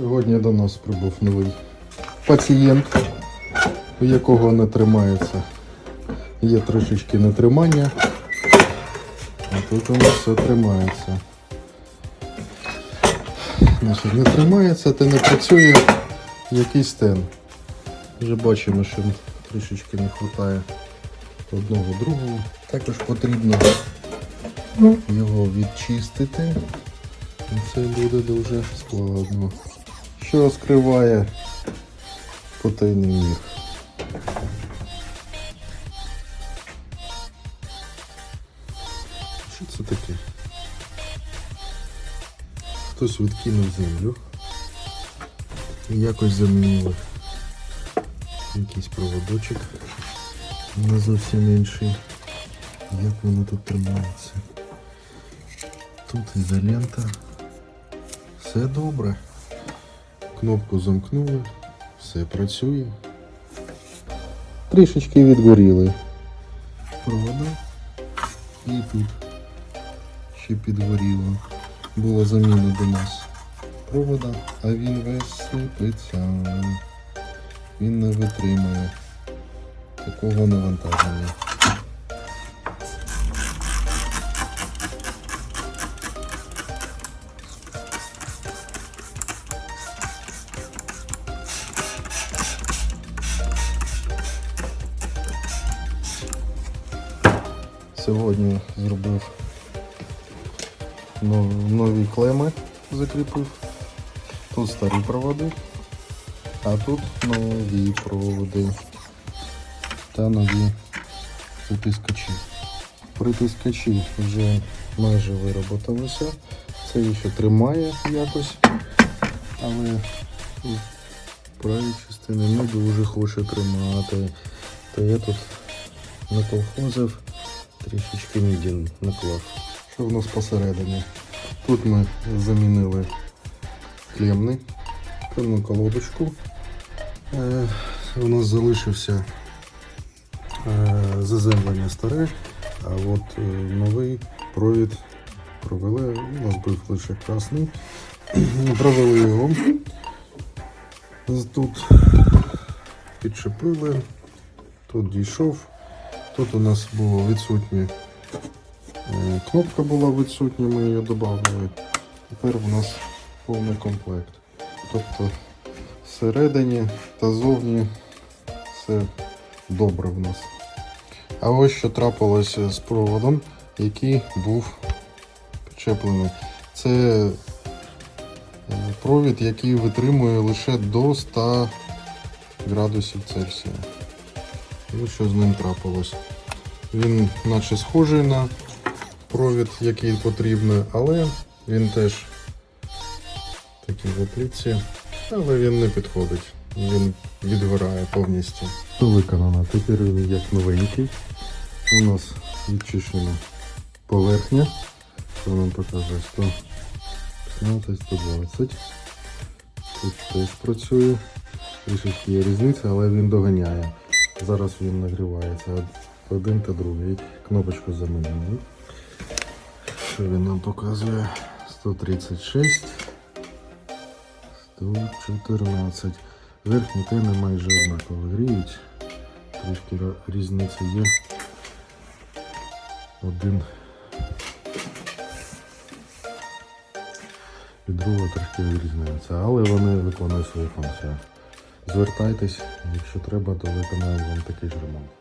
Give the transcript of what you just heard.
Сьогодні до нас прибув новий пацієнт, у якого не тримається. Є трошечки нетримання, а тут у нас все тримається. Значить, не тримається, та не працює якийсь стен. Вже бачимо, що трішечки не вистачає одного другого. Також потрібно його відчистити. Це буде дуже складно. Що скриває потайний мір? Що це таке? Хтось відкинув землю. І якось замінили якийсь проводочок не зовсім інший. Як воно тут тримається? Тут ізолента. Все добре. Кнопку замкнули, все працює. Трішечки відгоріли. Провода. І тут ще підгоріло. Було заміна до нас провода, а він весь сипеться. Він не витримує такого навантаження. Сьогодні зробив нові клеми, закріпив. Тут старі проводи, а тут нові проводи та нові притискачі. Притискачі вже майже вироботалися. Це ще тримає якось, але у правій частини не дуже хоче тримати. То я тут наколхозив, трішечки міді наклав. Що в нас посередині? Тут ми замінили клемний, клемну колодочку. Е, у нас залишився е, заземлення старе, а от е, новий провід провели. У нас був лише красний. Провели його. Тут підчепили, тут дійшов. Тут у нас було відсутнє. е, Кнопка була відсутня, ми її додали. Тепер у нас повний комплект. Тобто всередині та зовні все добре в нас. А ось що трапилося з проводом, який був підчеплений. Це е, провід, який витримує лише до 100 градусів Цельсія. Ось що з ним трапилось. Він наче схожий на провід, який потрібно, але він теж такий в оплітці, але він не підходить. Він відгорає повністю. Виконано. Тепер він як новенький. У нас відчищена поверхня. Що нам показує 115, 120. Тут теж працює. Трішечки є різниця, але він доганяє. Зараз він нагрівається один та другий. Кнопочку замінили. Що він нам показує? 136, 114. Верхні тени майже однаково гріють. Трішки різниця є. Один від другого трішки відрізняється, але вони виконують свою функцію. Звертайтесь, якщо треба, то виконаємо вам такий ж ремонт.